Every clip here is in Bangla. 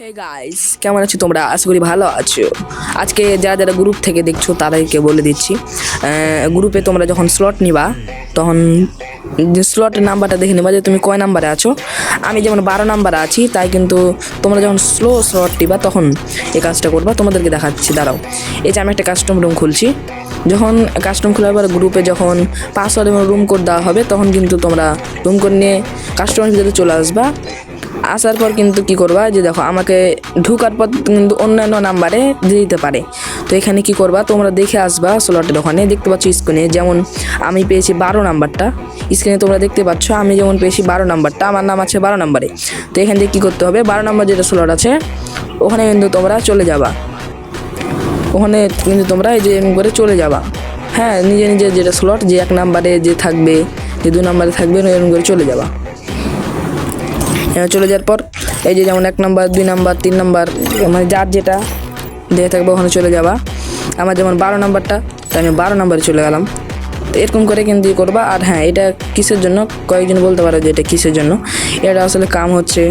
হে গাইস কেমন আছো তোমরা? আশা করি ভালো আছো। আজকে যারা যারা গ্রুপ থেকে দেখছ, তাদেরকে বলে দিচ্ছি গ্রুপে তোমরা যখন স্লট নিবা, তখন যে স্লটের নাম্বারটা দেখে নেবা যে তুমি কয় নাম্বারে আছো। আমি যেমন বারো নাম্বারে আছি, তাই কিন্তু তোমরা যখন স্লো স্লট নিবা, তখন এই কাজটা করবা। তোমাদেরকে দেখাচ্ছি, দাঁড়াও। এই যে আমি একটা কাস্টম রুম খুলছি। যখন কাস্টম খোলার পর গ্রুপে যখন পাসওয়ার্ড এবং রুম কোড দেওয়া হবে, তখন কিন্তু তোমরা রুম কোড নিয়ে কাস্টমার ভিতরে চলে আসবা। আসার পর কিন্তু কি করবা? যে দেখো, আমাকে ঢুকার পর কিন্তু অন্যান্য নাম্বারে দিতে পারে। তো এখানে কি করবা? তোমরা দেখে আসবা স্লটের ওখানে। দেখতে পাচ্ছ স্ক্রিনে যেমন আমি পেয়েছি বারো নাম্বারটা। স্ক্রিনে তোমরা দেখতে পাচ্ছ, আমি যেমন পেয়েছি বারো নাম্বারটা, আমার নাম আছে বারো নাম্বারে। তো এখান থেকে কী করতে হবে? বারো নাম্বার যেটা স্লট আছে, ওখানে কিন্তু তোমরা চলে যাবা। ওখানে কিন্তু তোমরা এই যে এরকম করে চলে যাবা। হ্যাঁ নিজে নিজে যেটা স্লট যে এক নাম্বারে যে থাকবে, যে দু নাম্বারে থাকবে, এরকম করে চলে যাবা। এবার চলে যাওয়ার পর, এই যে যেমন এক নাম্বার, দুই নাম্বার, তিন নাম্বার মানে যার যেটা দেখে থাকবে, ওখানে চলে যাবা। আমার যেমন বারো নাম্বারটা তাই আমি বারো নাম্বারে চলে গেলাম। তো এরকম করে কিন্তু করবা, আর হ্যাঁ এটা কিসের জন্য? কয়েকজন বলতে পারো যে এটা কিসের জন্য? এটা আসলে কাম হচ্ছে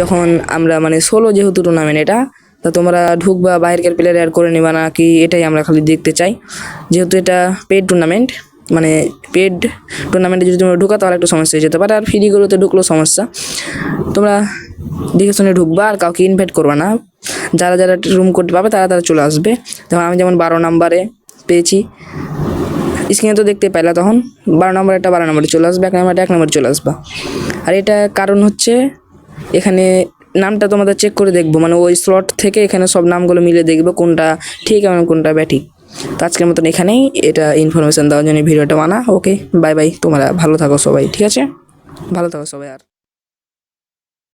যখন আমরা মানে ষোলো যেহেতু টুর্নামেন্ট এটা, তা তোমরা ঢুকবা, বাইরের প্লেয়ার অ্যাড করে নেবা না, কি এটাই আমরা খালি দেখতে চাই। যেহেতু এটা পেড টুর্নামেন্ট মানে পেড টুর্নামেন্টে যদি তোমরা ঢুকা তাহলে একটু সমস্যা হয়ে যেতে পারে। আর ফ্রিগুলোতে ঢুকলেও সমস্যা। তোমরা দেখে শুনে ঢুকবা, আর কাউকে ইনভাইট করবা না। যারা যারা রুম করতে পাবে তারা তারা চলে আসবে। যেমন আমি যেমন বারো নাম্বারে পেয়েছি। স্ক্রিনে তো দেখতে পাইলা তখন। বারো নম্বর একটা বারো নম্বরে চলে আসবে, এক নম্বরটা এক নম্বরে চলে আসবা। আর এটা কারণ হচ্ছে, এখানে নামটা তোমাদের চেক করে দেখব। মানে ওই স্লট থেকে এখানে সব নামগুলো মিলে দেখব কোনটা ঠিক এবং কোনটা ব্যাঠিক তো আজকের মতন এখানেই। এটা ইনফরমেশান দেওয়ার জন্য ভিডিওটা বানা। ওকে বাই বাই তোমরা ভালো থাকো সবাই, ঠিক আছে? ভালো থাকো সবাই আর।